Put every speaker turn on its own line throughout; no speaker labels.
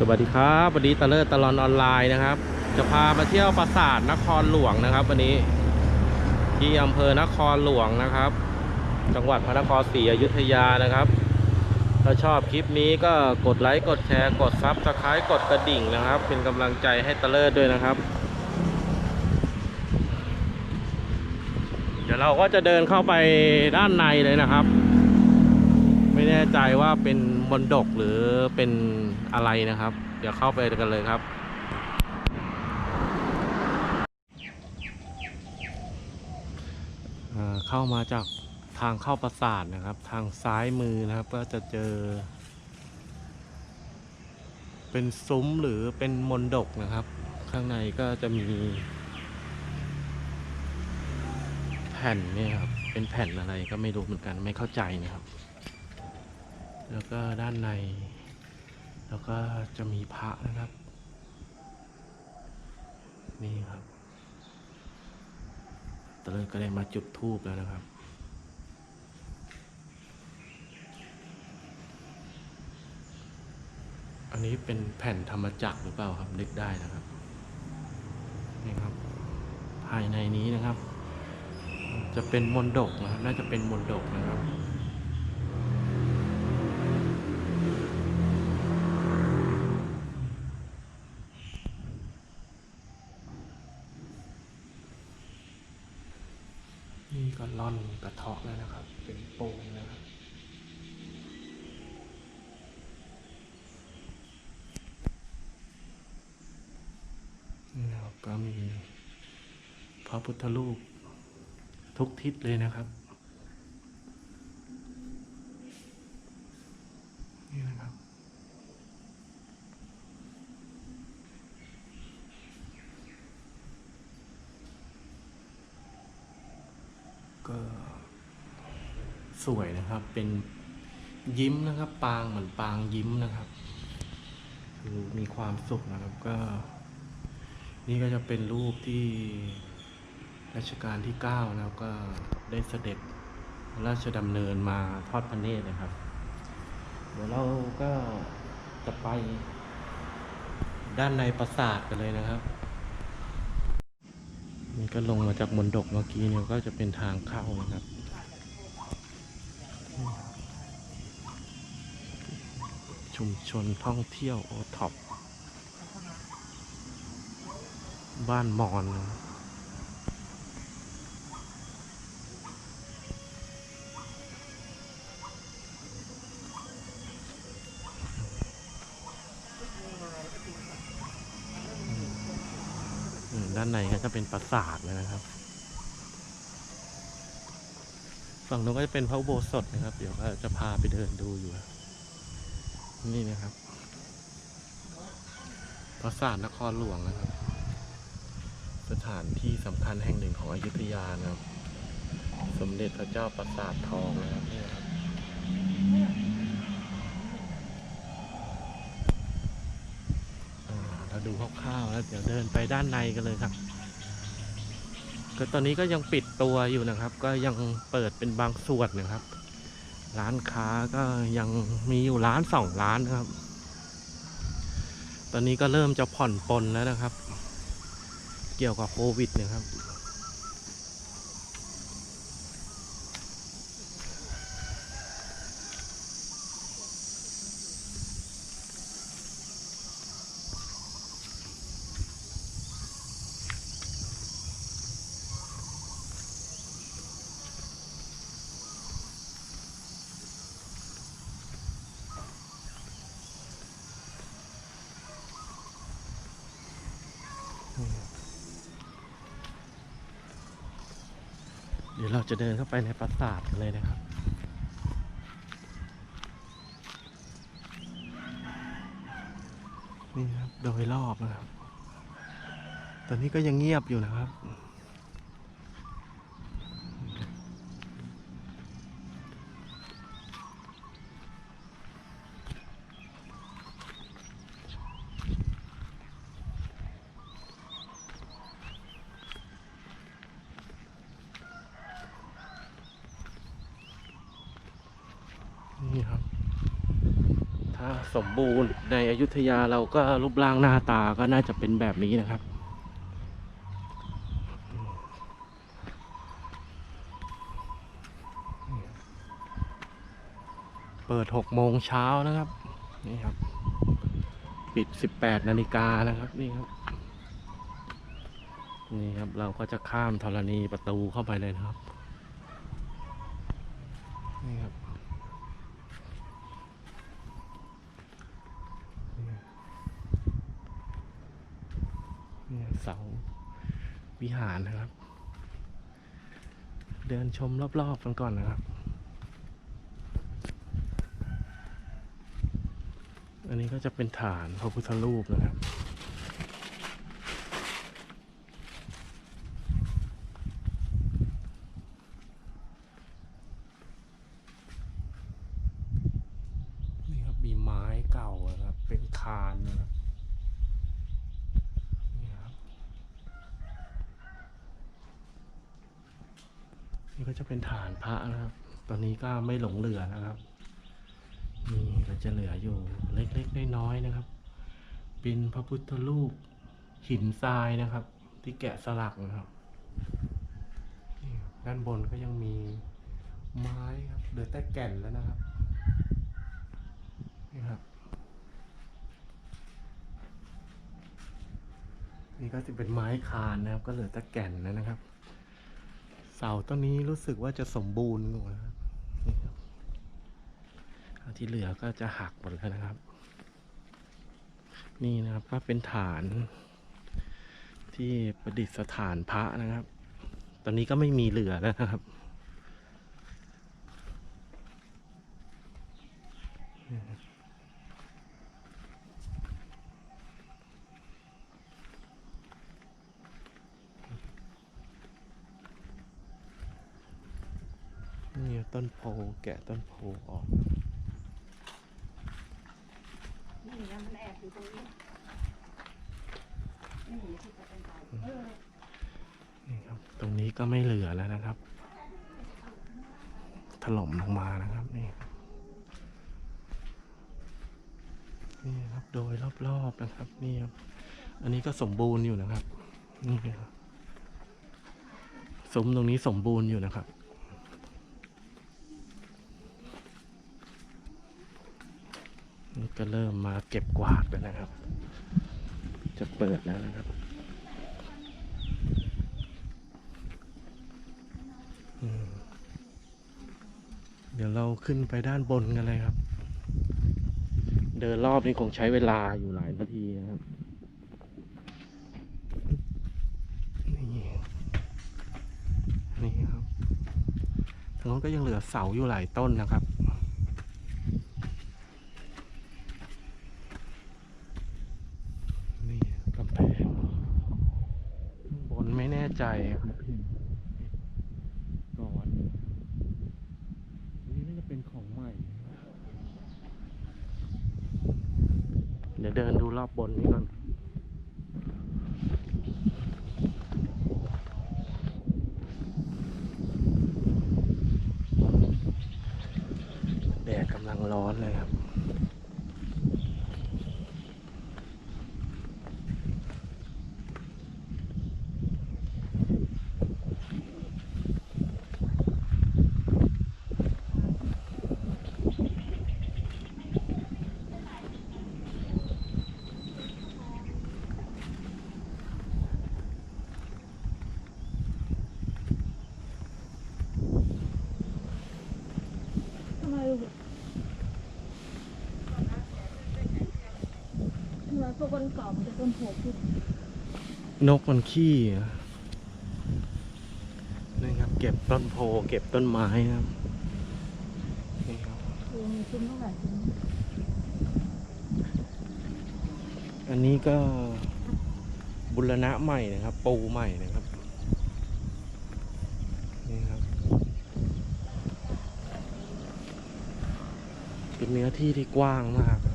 สวัสดีครับวันนี้ตะเลิศตลอนออนไลน์นะครับ จะพามาเที่ยวปราสาทนครหลวงนะครับ วันนี้ที่อำเภอนครหลวงนะครับ จังหวัดพระนครศรีอยุธยานะครับ ถ้าชอบคลิปนี้ก็กดไลค์กดแชร์กดซับสไครต์กดกระดิ่งนะครับ เป็นกำลังใจให้ตะเลิศด้วยนะครับ เดี๋ยวเราก็จะเดินเข้าไปด้านในเลยนะครับ แน่ใจว่าเป็นมนดกหรือเป็นอะไรนะครับ เดี๋ยวเข้าไปกันเลยครับเข้ามาจากทางเข้าปราสาทนะครับ ทางซ้ายมือนะครับ ก็จะเจอ เป็นซุ้มหรือเป็นมนดกนะครับ ข้างในก็จะมี แผ่นนี่ครับ เป็นแผ่นอะไรก็ไม่รู้เหมือนกันไม่เข้าใจนะครับ แล้วก็ด้านใน แล้วก็จะมีพระนะครับ นี่ครับตะเลิศก็ได้มาจุดธูปแล้วนะครับอันนี้เป็นแผ่นธรรมจักรหรือเปล่าครับนึกได้นะครับนี่ครับ ภายในนี้นะครับ จะเป็นมนดกนะครับน่าจะเป็นมนดกนะครับ นี่ก็ ล่อนกระเทาะแล้วนะครับ เป็นโป่งนะครับแล้วก็มีพระพุทธรูปทุกทิศเลยนะครับ นี่นะครับ ก็ สวยนะครับ เป็นยิ้มนะครับ ปางเหมือนปางยิ้มนะครับ คือมีความสุขนะครับก็ นี่ก็จะเป็นรูปที่รัชกาลที่9นะครับก็ได้เสด็จระราชดำเนินมาทอดพระเนตรนะครับ เดี๋ยวเราก็จะไปด้านในปราสาทกันเลยนะครับนี่ก็ลงมาจากมนดกเมื่อกี้เนี่ยก็จะเป็นทางเข้านะครับ ชุมชนท่องเที่ยวโอท็อปบ้านมอนด้านในก็จะเป็นปราสาทเลยนะครับ ฝั่งนู้นก็จะเป็นพระอุโบสถนะครับ เดี๋ยวก็จะพาไปเดินดูอยู่ นี่นะครับปราสาทนครหลวงนะครับ สถานที่สำคัญแห่งหนึ่งของอยุธยานะครับ สมเด็จพระเจ้าปราสาททองนะครับนี่ครับอ่าเราดูคร่าวๆแล้วเดี๋ยวเดินไปด้านในกันเลยครับ ก็ตอนนี้ก็ยังปิดตัวอยู่นะครับ ก็ยังเปิดเป็นบางส่วนนะครับ ร้านค้าก็ยังมีอยู่ร้านสองร้านนะครับ ตอนนี้ก็เริ่มจะผ่อนปลนแล้วนะครับ เกี่ยวกับโควิดนะครับ เดี๋ยวเราจะเดินเข้าไปในปราสาทกันเลยนะครับ นี่ครับ โดยรอบนะครับ ตอนนี้ก็ยังเงียบอยู่นะครับ นี่ครับ ถ้าสมบูรณ์ในอยุธยาเราก็รูปร่างหน้าตาก็น่าจะเป็นแบบนี้นะครับ เปิดหกโมงเช้านะครับ นี่ครับ ปิดสิบแปดนาฬิกานะครับนี่ครับ นี่ครับเราก็จะข้ามธรณีประตูเข้าไปเลยนะครับนี่ครับ สาวิหารนะครับ เดินชมรอบๆกันก่อนนะครับ อันนี้ก็จะเป็นฐานพระพุทธรูปนะครับ นี่ครับมีไม้เก่านะครับ เป็นคานนะครับนี่ครับ นี่ ก็จะเป็นฐานพระนะครับ ตอนนี้ก็ไม่หลงเหลือนะครับ นี่ก็จะเหลืออยู่เล็กๆน้อยๆนะครับ เป็นพระพุทธรูปหินทรายนะครับ ที่แกะสลักนะครับนี่ครับด้านบนก็ยังมีไม้ครับเหลือแต่แก่นแล้วนะครับ นี่ครับ นี่ก็จะเป็นไม้คานนะครับ ก็เหลือแต่แก่นแล้วนะครับ เสาต้นนี้รู้สึกว่าจะสมบูรณ์อยู่นะครับนี่ครับที่เหลือก็จะหักหมดแล้วนะครับ นี่นะครับก็เป็นฐาน ที่ประดิษฐานพระนะครับ ตอนนี้ก็ไม่มีเหลือแล้วนะครับ นี่ต้นโพแกะต้นโพออก
นี่นะมันแอบอยู่ตรงนี้นี่ที่จะเป็นไปเออ
นี่ครับ ตรงนี้ก็ไม่เหลือแล้วนะครับ ถล่มลงมานะครับนี่ครับนี่ครับโดยรอบๆนะครับนี่ครับ อันนี้ก็สมบูรณ์อยู่นะครับ นี่ครับซุ้มตรงนี้สมบูรณ์อยู่นะครับ นี่ก็เริ่มมาเก็บกวาดแล้วนะครับ จะเปิดแล้วนะครับ เดี๋ยวเราขึ้นไปด้านบนกันเลยครับ เดินรอบนี้คงใช้เวลาอยู่หลายนาทีนะครับนี่นี่ครับทางโน้นก็ยังเหลือเสาอยู่หลายต้นนะครับ นี่กำแพงข้างบนไม่แน่ ใจครับก่อนอันนี้น่าจะเป็นของใหม่ เดี๋ยวเดินดูรอบบนนี้ก่อน แดดกำลังร้อนเลยครับ
ทำไมทำไม พวกนก่ามันจะต้นโผล่ขึ้น
นกมันขี้อะนี่ครับ เก็บต้นโพเก็บต้นไม้นะครับนี่ครับ
มีซุ้มเท่าไหร่ซุ้ม
อันนี้ก็บุรณะใหม่นะครับ ปูใหม่นะครับนี่ครับเป็นเนื้อที่ที่กว้างมากครับ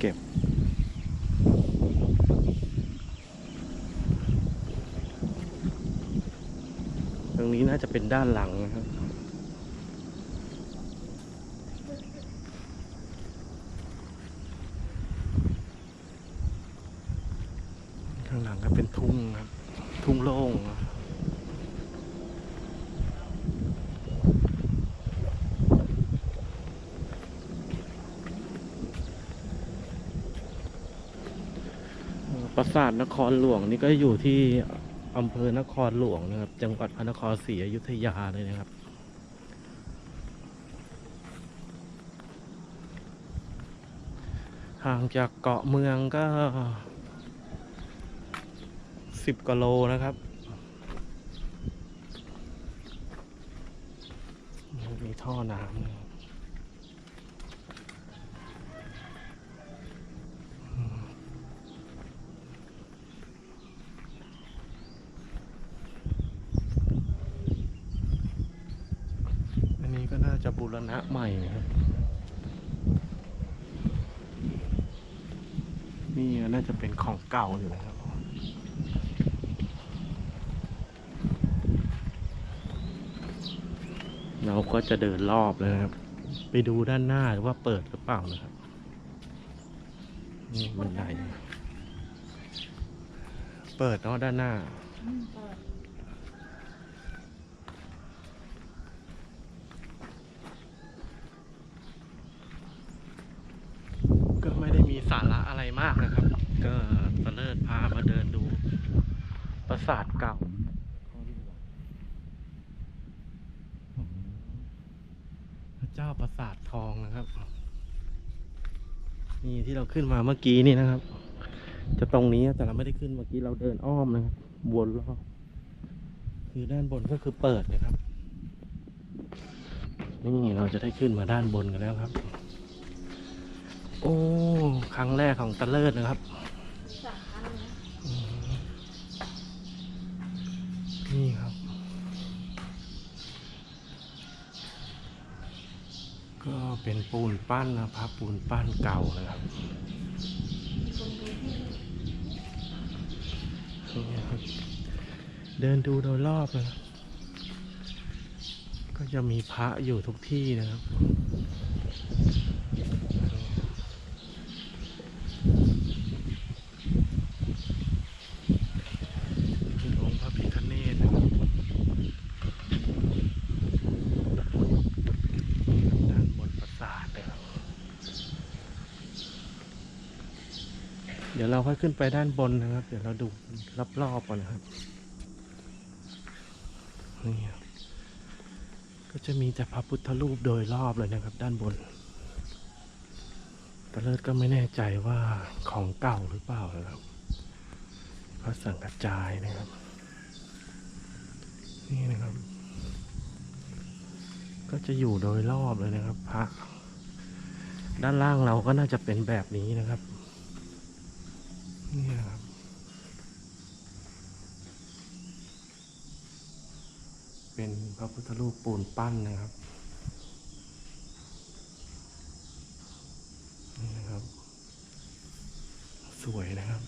เก็บ น รงนี้น่าจะเป็นด้านหลังนะครับ ข้างหลังก็เป็นทุ่งครับ ทุ่งโล่งปราสาทนครหลวงนี่ก็อยู่ที่อำเภอนครหลวงนะครับ จังหวัดพระนครศรีอยุธยาเลยนะครับ ห่างจากเกาะเมืองก็สิบกิโลนะครับมีท่อน้ำนะครับอืมอันนี้ก็น่าจะบูรณะ ใหม่นะครับนี่น่าจะเป็นของเก่าอยู่นะครับเราก็จะเดินรอบเลยนะครับ ไปดูด้านหน้าว่าเปิดหรือเปล่านะครับ นี่บันไดเปิดเนาะด้านหน้า
อืมเปิด
ก็ไม่ได้มีสาระอะไรมากนะครับ ก็ตะเลิดพามาเดินดูป ราสาทเก่า พระเจ้าปราสาททองนะครับ นี่ที่เราขึ้นมาเมื่อกี้นี่นะครับ จะตรงนี้แต่เราไม่ได้ขึ้นเมื่อกี้เราเดินอ้อมนะครับวนรอบคือด้านบนก็คือเปิดนะครับนี่เราจะได้ขึ้นมาด้านบนกันแล้วครับ โอ้ ครั้งแรกของตะเลิศนะครับ
สามอันนะ
อืมนี่ครับ ก็ เป็นปูนปั้นนะครับ ปูนปั้นเก่านะครับเดินดูโดยรอบนะครับก็จะมีพระอยู่ทุกที่นะครับ เป็นองค์พระพิฆเนศนะครับด้านบนปราสาทนะครับ เดี๋ยวเราค่อยขึ้นไปด้านบนนะครับ เดี๋ยวเราดูรอบๆก่อนนะครับนี่ก็จะมีแต่พระพุทธรูปโดยรอบเลยนะครับ ด้านบนแต่เลิศก็ไม่แน่ใจว่าของเก่าหรือเปล่านะครับพระสังกัจจายนะครับ นี่นะครับ ก็จะอยู่โดยรอบเลยนะครับ พระ ด้านล่างเราก็น่าจะเป็นแบบนี้นะครับ นี่ครับเป็นพระพุทธรูปปูนปั้นนะครับนี่นะครับ สวยนะครับ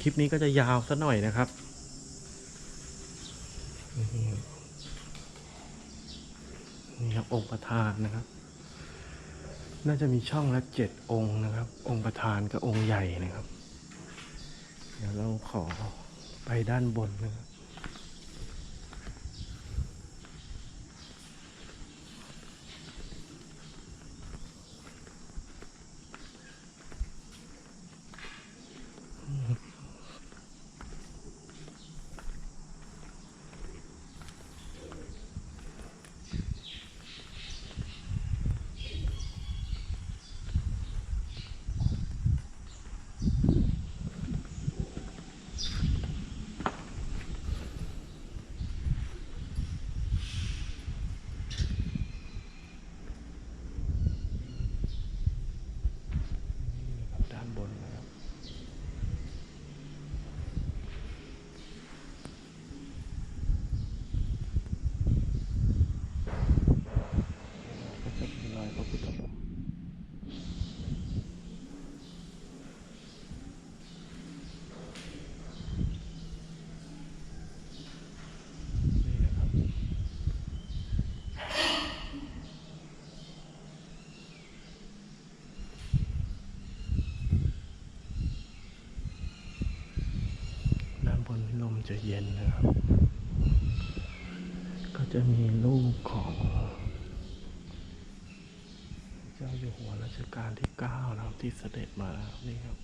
คลิปนี้ก็จะยาวสักหน่อยนะครับนี่นี่ครับองค์ ประธานนะครับ น่าจะมีช่องละเจ็ดองค์นะครับ องค์ประธานกับองค์ใหญ่นะครับ เดี๋ยวเราขอไปด้านบนนะครับ นนะครับ ก็จะมีรูปของเจ้าอยู่หัวรัชกาลที่เก้านะครับที่เสด็จมาแล้วนี่ครับ